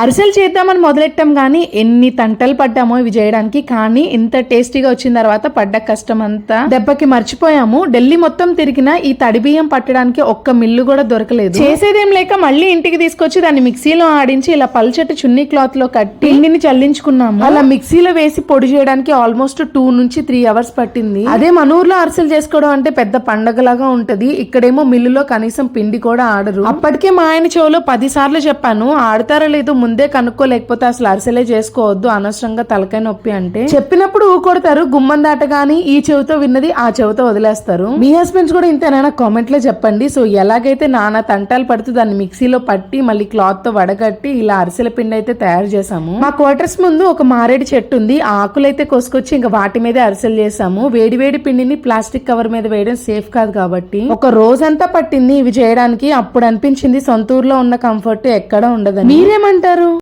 అరిసెలు చేద్దామని మొదలెట్టాం కానీ ఎన్ని తంటలు పడ్డామో ఇవి చేయడానికి. కానీ ఇంత టేస్టీగా వచ్చిన తర్వాత పడ్డ కష్టం అంతా దెబ్బకి మర్చిపోయాము. ఢిల్లీ మొత్తం తిరిగినా ఈ తడి బియ్యం పట్టడానికి ఒక్క మిల్లు కూడా దొరకలేదు. చేసేదేం లేక మళ్ళీ ఇంటికి తీసుకొచ్చి దాన్ని మిక్సీలో ఆడించి ఇలా పల్చటి చున్నీ క్లాత్లో కట్టి పిండిని చల్లించుకున్నాము. అలా మిక్సీలో వేసి పొడి చేయడానికి ఆల్మోస్ట్ టూ నుంచి త్రీ అవర్స్ పట్టింది. అదే మన ఊర్లో అరిసెలు చేసుకోవడం అంటే పెద్ద పండగలాగా ఉంటది. ఇక్కడేమో మిల్లులో కనీసం పిండి కూడా ఆడరు. అప్పటికే మా ఆయన చెవులో పది సార్లు చెప్పాను ఆడతారో లేదో ముందే కనుక్కోలేకపోతే అసలు అరిసెలే చేసుకోవద్దు అనవసరంగా తలకాయ నొప్పి అంటే? చెప్పినప్పుడు ఊకొడతారు గుమ్మం దాటగాని ఈ చెవితో విన్నది ఆ చెవితో వదిలేస్తారు. మీ హస్బెండ్స్ కూడా ఇంతేనైనా కామెంట్లో చెప్పండి. సో ఎలాగైతే నానా తంటాలు పడుతూ దాన్ని మిక్సీలో పట్టి మళ్ళీ క్లాత్తో వడగట్టి ఇలా అరిసెల పిండి అయితే తయారు చేసాము మా క్వార్టర్స్ ముందు ఒక మారేడు చెట్టు ఉంది. ఆ ఆకులైతే కోసుకొచ్చి ఇంకా వాటి మీదే అరిసెలు చేసాము వేడి వేడి పిండిని ప్లాస్టిక్ కవర్ మీద వేయడం సేఫ్ కాదు కాబట్టి. ఒక రోజంతా పట్టింది ఇవి చేయడానికి. అప్పుడు అనిపించింది సొంత ఊర్లో ఉన్న కంఫర్ట్ ఎక్కడ ఉండదని. మీరేమంటారు? baru.